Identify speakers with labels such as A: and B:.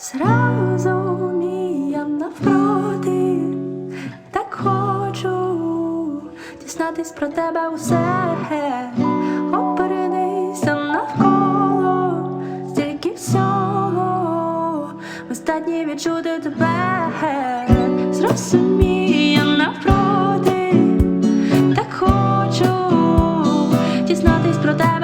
A: Зрозуміям навпроти, так хочу дізнатись про тебе усе, оперенися навколо, стільки всього, остатні відчути тебе, зрозуміє навпроти, так хочу дізнатись про тебе.